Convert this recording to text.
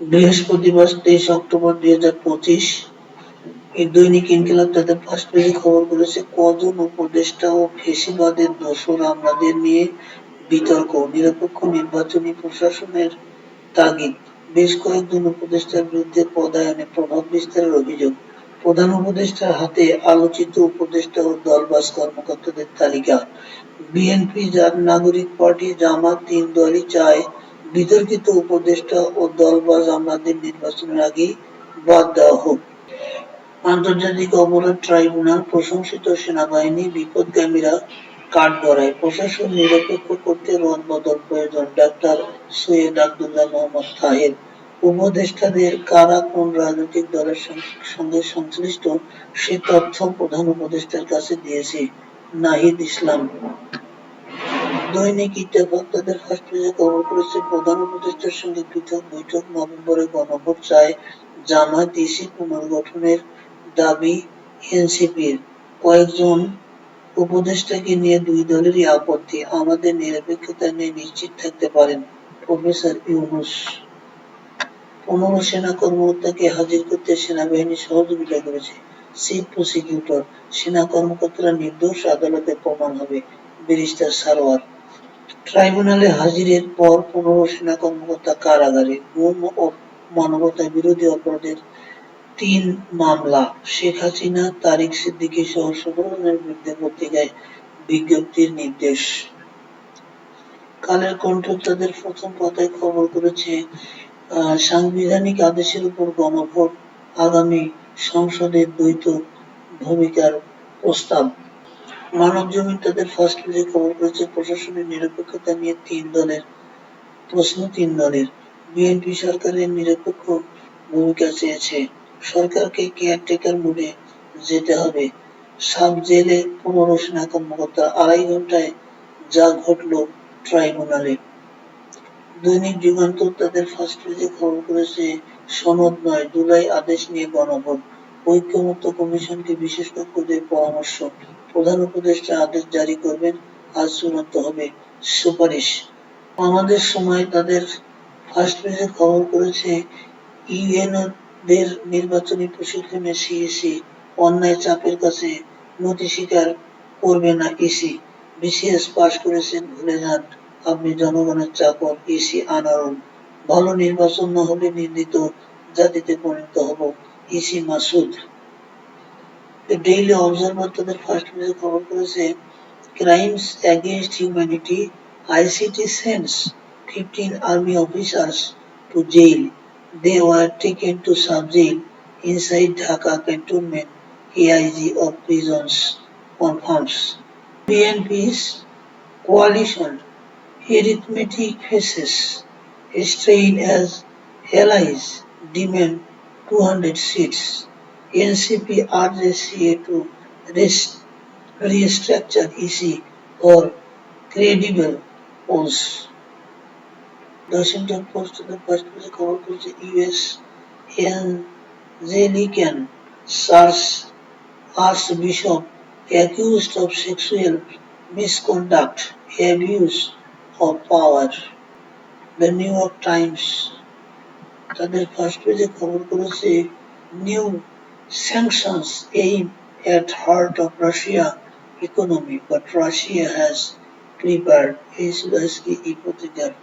বৃহস্পতিবার তেইশ অক্টোবর দুই হাজার পঁচিশ এই দৈনিক ইনকিলাব তাদের ফার্স্ট পেজে খবর করেছে কজন উপদেষ্টা ও ফেসিবাদের নিয়ে বিতর্ক, নিরপেক্ষ নির্বাচনী প্রশাসনের তাগিদ। বেশ কয়েকজন উপদেষ্টার বিরুদ্ধে পদায়নে প্রভাব বিস্তারের অভিযোগ। প্রধান উপদেষ্টার হাতে আলোচিত উপদেষ্টা ও দলবাস কর্মকর্তাদের তালিকা। বিএনপি যার নাগরিক পার্টি জামাত তিন দলই চায় বিতর্কিত উপদেষ্টা ও দলবাজ আমলাদের নির্বাচনের আগেই বাদ দেওয়া হোক। আন্তর্জাতিক অপরাধ ট্রাইব্যুনাল প্রশংসিত সেনাবাহিনী বিপদগামীরা কাঠগড়ায় প্রশাসন নিরপেক্ষ করতে রদবদল প্রয়োজন, ডাক্তার সৈয়দ আবদুল্লাহ মোহাম্মদ তাহের। উপদেষ্টাদের কারা কোন রাজনৈতিক দলের সঙ্গে সংশ্লিষ্ট, সে তথ্য প্রধান উপদেষ্টার কাছে দিয়েছে নাহিদ ইসলাম। দৈনিক ইত্তেফাক পেজে খবর করেছে, প্রধান উপদেষ্টার সঙ্গে পৃথক বৈঠক নভেম্বরে গণভোট চায় জামায়াত ইসি পুনর্গঠনের দাবি এনসিপির। কয়েকজন উপদেষ্টাকে নিয়ে দুই দলেরই আপত্তি, আমাদের নিরপেক্ষতা নিয়ে নিশ্চিত থাকতে পারেন প্রফেসর ইউনুস। পনেরো সেনা কর্মকর্তাকে হাজির করতে সেনাবাহিনী সহযোগিতা করেছে চিফ প্রসিকিউটর। সেনা কর্মকর্তারা নির্দোষ আদালতে প্রমাণ হবে। ব্যারিস্টার সারোয়ার। ট্রাইব্যুনালে হাজিরের পর পনেরো সেনা কর্মকর্তা কারাগারে গুম ও মানবতা বিরোধী অপরাধের তিন মামলা। শেখ হাসিনা, তারিক সিদ্দিকী সহ সতেরো জনের বিরুদ্ধে পত্রিকায় বিজ্ঞপ্তির নির্দেশ। কালের কণ্ঠ তাদের প্রথম পাতায় খবর করেছে সাংবিধানিক আদেশের উপর গণভোট আগামী সংসদের দ্বৈত ভূমিকার প্রস্তাব। মানব জমিন তাদের ফার্স্ট পেজে খবর করেছে, প্রশাসনের নিরপেক্ষতা নিয়ে তিন দলের, প্রশ্ন তিন দলের। বিএনপি সরকারের নিরপেক্ষ ভূমিকা চেয়েছে। সরকারকে কেয়ারটেকার মোডে যেতে হবে। সাব জেলে পনেরো সেনা কর্মকর্তা আড়াই ঘন্টায় যা ঘটল ট্রাইব্যুনালে। দৈনিক যুগান্তর তাদের ফার্স্ট পেজে খবর করেছে, সনদ নয় জুলাই আদেশ নিয়ে গণভোট। ঐক্যমত্য কমিশনকে বিশেষ কক্ষদের পরামর্শ। প্রধান উপদেষ্টা আদেশ জারি করবেন আজ চূড়ান্ত হবে সুপারিশ। আমাদের সময় তাদের ফার্স্ট পেজে খবর করেছে ইউএনও দের নির্বাচনী প্রশিক্ষণে সিইসি অন্যায় চাপের কাছে নথি স্বীকার করবে না ইসি। বিসিএস পাশ করেছেন ভুলে যান আপনি জনগণের চাকর, ইসি আনারুল। ভালো নির্বাচন না হলে নিন্দিত জাতিতে পরিণত হব EC Masud. ডেইলি অবজারভার তাদের ফার্স্ট পেজে খবর করেছে crimes against humanity ICT sense fifteen army officers to jail They were taken to sub-jail inside Dhaka cantonment, AIG of prisons confirms. BNP's coalition arithmetic faces strain as allies demand 200 seats. NCP urges CA to restructure EC for credible polls. Washington post তাদের first পেজে খবর করেছে US Angelican Sars Archbishop accused of sexual misconduct, abuse of power. The New York Times তাদের first পেজে খবর করেছে new Sanctions aim at heart of Russia's economy, but Russia has prepared its economic economic